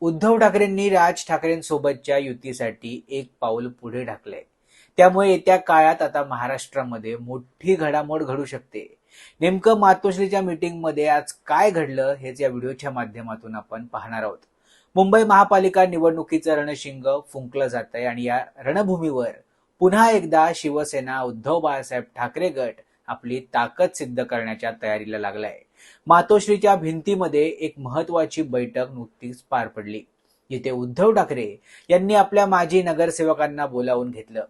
उद्धव ठाकरेंनी राज ठाकरेंसोबतच्या युतीसाठी एक पाऊल पुढे ढकलंय. त्यामुळे येत्या काळात आता महाराष्ट्रामध्ये मोठी घडामोड घडू शकते. नेमकं मातोश्रीच्या मीटिंगमध्ये आज काय घडलं हेच या व्हिडिओच्या माध्यमातून आपण पाहणार आहोत. मुंबई महापालिका निवडणुकीचं रणशिंग फुंकलं जात आहे आणि या रणभूमीवर पुन्हा एकदा शिवसेना उद्धव बाळासाहेब ठाकरे गट आपली ताकद सिद्ध करण्याच्या तयारीला लागलाय. मातोश्रीच्या भिंतीमध्ये एक महत्वाची बैठक नुकतीच पार पडली. जिथे उद्धव ठाकरे यांनी आपल्या माजी नगरसेवकांना बोलावून घेतलं.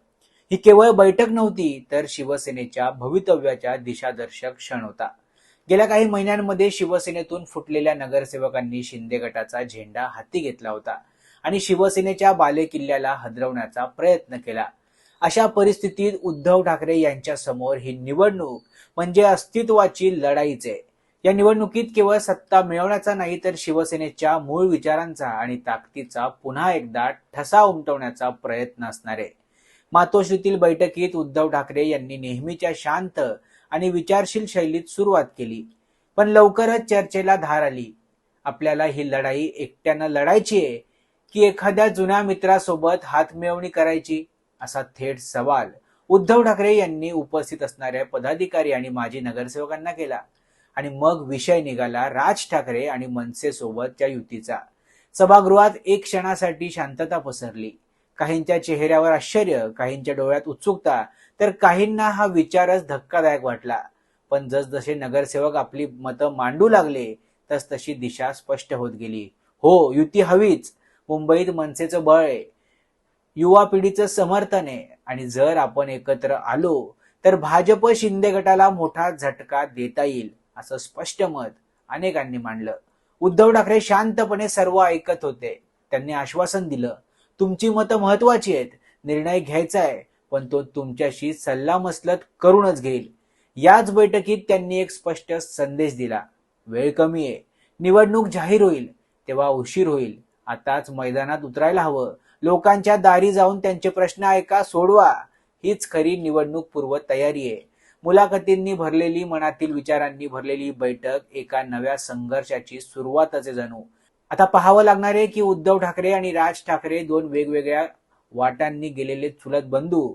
ही केवळ बैठक नव्हती तर शिवसेनेच्या भवितव्याच्या दिशादर्शक क्षण होता. गेल्या काही महिन्यांमध्ये शिवसेनेतून फुटलेल्या नगरसेवकांनी शिंदे गटाचा झेंडा हाती घेतला होता आणि शिवसेनेच्या बालेकिल्ल्याला हदरवण्याचा प्रयत्न केला. अशा परिस्थितीत उद्धव ठाकरे यांच्या समोर ही निवडणूक म्हणजे अस्तित्वाची लढाईच आहे. या निवडणुकीत केवळ सत्ता मिळवण्याचा नाही तर शिवसेनेच्या मूळ विचारांचा आणि ताकदीचा पुन्हा एकदा ठसा उमटवण्याचा प्रयत्न असणार आहे. मातोश्रीतील बैठकीत उद्धव ठाकरे यांनी नेहमीच्या शांत आणि विचारशील शैलीत सुरुवात केली पण लवकरच चर्चेला धार आली. आपल्याला ही लढाई एकट्यानं लढायची आहे की एखाद्या जुन्या मित्रासोबत हातमिळवणी करायची? असा थेट सवाल उद्धव ठाकरे यांनी उपस्थित असणाऱ्या पदाधिकारी आणि माजी नगरसेवकांना केला. आणि मग विषय निघाला राज ठाकरे आणि मनसे सोबतच्या युतीचा. सभागृहात एक क्षणासाठी शांतता पसरली. काहींच्या चेहऱ्यावर आश्चर्य काहींच्या डोळ्यात उत्सुकता तर काहींना हा विचारच धक्कादायक वाटला. पण जसजसे नगरसेवक आपली मतं मांडू लागले तस तशी दिशा स्पष्ट होत गेली. हो युती हवीच. मुंबईत मनसेचं बळ आहे. युवा पिढीचं समर्थन आहे. आणि जर आपण एकत्र आलो तर भाजप शिंदे गटाला मोठा झटका देता येईल. असं स्पष्ट मत अनेकांनी मांडलं. उद्धव ठाकरे शांतपणे सर्व ऐकत होते. त्यांनी आश्वासन दिलं तुमची मतं महत्वाची आहेत निर्णय घ्यायचा आहे पण तो तुमच्याशी सल्लामसलत करूनच घेईल. याच बैठकीत त्यांनी एक स्पष्ट संदेश दिला वेळ कमी आहे निवडणूक जाहीर होईल तेव्हा उशीर होईल आताच मैदानात उतरायला हवं लोकांच्या दारी जाऊन त्यांचे प्रश्न ऐका सोडवा हीच खरी निवडणूक पूर्व तयारी आहे. मुलाखतींनी भरलेली मनातील विचारांनी भरलेली बैठक एका नव्या संघर्षाची सुरुवातच जणू. आता पाहावं लागणार आहे की उद्धव ठाकरे आणि राज ठाकरे दोन वेगवेगळ्या वाटांनी गेलेले चुलत बंधू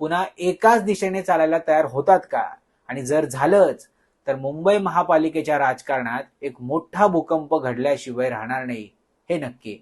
पुन्हा एकाच दिशेने चालायला तयार होतात का? आणि जर झालंच तर मुंबई महापालिकेच्या राजकारणात एक मोठा भूकंप घडल्याशिवाय राहणार नाही हे नक्की.